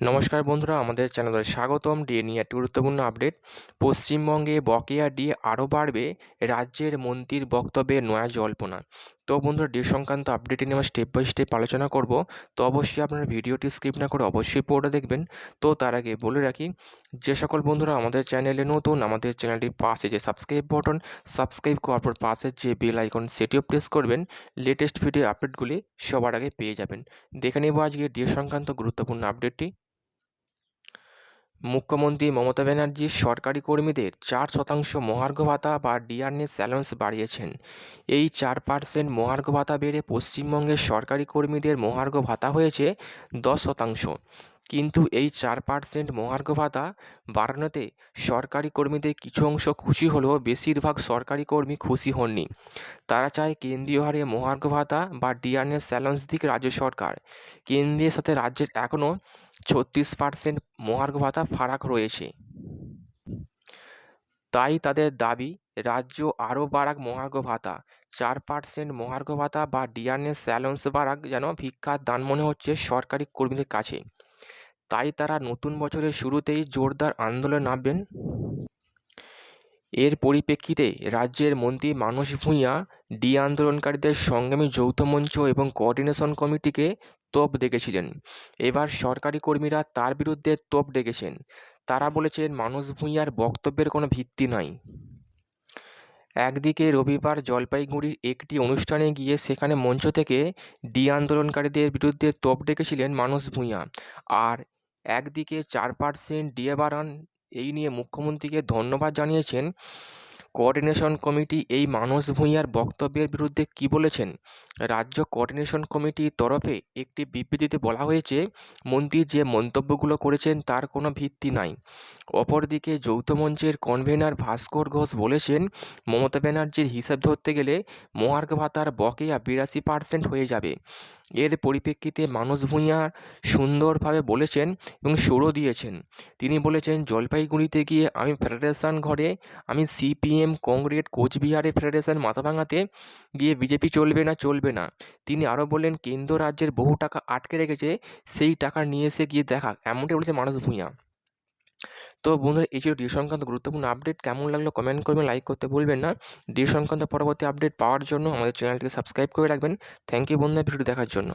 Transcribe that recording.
নমস্কার বন্ধুরা, আমাদের চ্যানেলে স্বাগতম। ডিএ নিয়ে একটি গুরুত্বপূর্ণ আপডেট। পশ্চিমবঙ্গে বকেয়া ডিএ আরও বাড়বে, রাজ্যের মন্ত্রীর বক্তব্যে নয়া জল্পনা। তো বন্ধুরা ডি সংক্রান্ত আপডেট নিয়ে আমরা স্টেপ বাই স্টেপ আলোচনা করব। তো অবশ্যই আপনারা ভিডিওটি স্কিপ না করে অবশ্যই পুরোটা দেখবেন। তো তার আগে বলে রাখি, যে সকল বন্ধুরা আমাদের চ্যানেলে নতুন, আমাদের চ্যানেলটির পাশে যে সাবস্ক্রাইব বটন সাবস্ক্রাইব করার পর পাশের যে বেল আইকন সেটিও প্রেস করবেন। লেটেস্ট ভিডিও আপডেটগুলি সবার আগে পেয়ে যাবেন। দেখে নেব আজকে ডিএ সংক্রান্ত গুরুত্বপূর্ণ আপডেটটি মুখ্যমন্ত্রী মমতা ব্যানার্জির সরকারি কর্মীদের চার শতাংশ মহার্ঘ ভাতা বা ডিআরএস অ্যালাউন্স বাড়িয়েছেন। এই চার পার্সেন্ট মহার্ঘ ভাতা বেড়ে পশ্চিমবঙ্গের সরকারি কর্মীদের মহার্ঘ ভাতা হয়েছে দশ শতাংশ। কিন্তু এই চার পার্সেন্ট মহার্ঘ ভাতা বাড়ানোতে সরকারি কর্মীদের কিছু অংশ খুশি হলেও বেশিরভাগ সরকারি কর্মী খুশি হননি। তারা চায় কেন্দ্রীয় হারে মহার্ঘ ভাতা বা ডিআরএস অ্যালাউন্স দিক রাজ্য সরকার। কেন্দ্রের সাথে রাজ্যের এখনও ছত্রিশ পার্সেন্ট মহার্ঘ ভাতা ফারাক রয়েছে। তাই তাদের দাবি, রাজ্য আরও বাড়াক মহার্ঘ ভাতা। চার পার্সেন্ট মহার্ঘ ভাতা বা ডিআরএস অ্যালাউন্স বাড়াক যেন ভিক্ষার দান মনে হচ্ছে সরকারি কর্মীদের কাছে। তাই তারা নতুন বছরের শুরুতেই জোরদার আন্দোলনে নামবেন। এর পরিপ্রেক্ষিতে রাজ্যের মন্ত্রী মানস ভূঁইয়া, ডি আন্দোলনকারীদের সংগ্রামী যৌথ মঞ্চ এবং কোঅর্ডিনেশন কমিটিকে তোপ ডেকেছিলেন। এবার সরকারি কর্মীরা তার বিরুদ্ধে তোপ ডেকেছেন। তারা বলেছেন, মানস ভূঁইয়ার বক্তব্যের কোনো ভিত্তি নাই। একদিকে রবিবার জলপাইগুড়ির একটি অনুষ্ঠানে গিয়ে সেখানে মঞ্চ থেকে ডি আন্দোলনকারীদের বিরুদ্ধে তোপ ডেকেছিলেন মানস ভূঁইয়া। আর একদিকে চার পার্সেন্ট ডিএ বাড়ান এই নিয়ে মুখ্যমন্ত্রীকে ধন্যবাদ জানিয়েছেন কোঅর্ডিনেশন কমিটি এই মানস ভূঁইয়ার বক্তব্যের বিরুদ্ধে কী বলেছেন? রাজ্য কোঅর্ডিনেশন কমিটির তরফে একটি বিবৃতিতে বলা হয়েছে, মন্ত্রী যে মন্তব্যগুলো করেছেন তার কোনো ভিত্তি নাই। অপরদিকে যৌথ মঞ্চের কনভেনার ভাস্কর ঘোষ বলেছেন, মমতা ব্যানার্জির হিসাব ধরতে গেলে মহার্ঘ ভাতার বকেয়া বিরাশি পার্সেন্ট হয়ে যাবে। এর পরিপ্রেক্ষিতে মানস ভূঁইয়া সুন্দরভাবে বলেছেন এবং সুরও দিয়েছেন। তিনি বলেছেন, জলপাইগুড়িতে গিয়ে আমি ফেডারেশন ঘরে আমি সিপিএম কংগ্রেস কোচবিহারে ফেডারেশন মাথা ভাঙাতে গিয়ে বিজেপি চলবে না চলবে না। তিনি আরও বললেন, কেন্দ্র রাজ্যের বহু টাকা আটকে রেখেছে, সেই টাকা নিয়ে এসে গিয়ে দেখা। এমনটাই বলেছে মানস ভূঁইয়া। তো বন্ধুরা, এই ছিল ডি সংক্রান্ত গুরুত্বপূর্ণ আপডেট। কেমন লাগল কমেন্ট করবেন, লাইক করতে ভুলবেন না। ডি সংক্রান্ত পরবর্তী আপডেট পাওয়ার জন্য আমাদের চ্যানেলটিকে সাবস্ক্রাইব করে রাখবেন। থ্যাংক ইউ বন্ধুরা ভিডিও দেখার জন্য।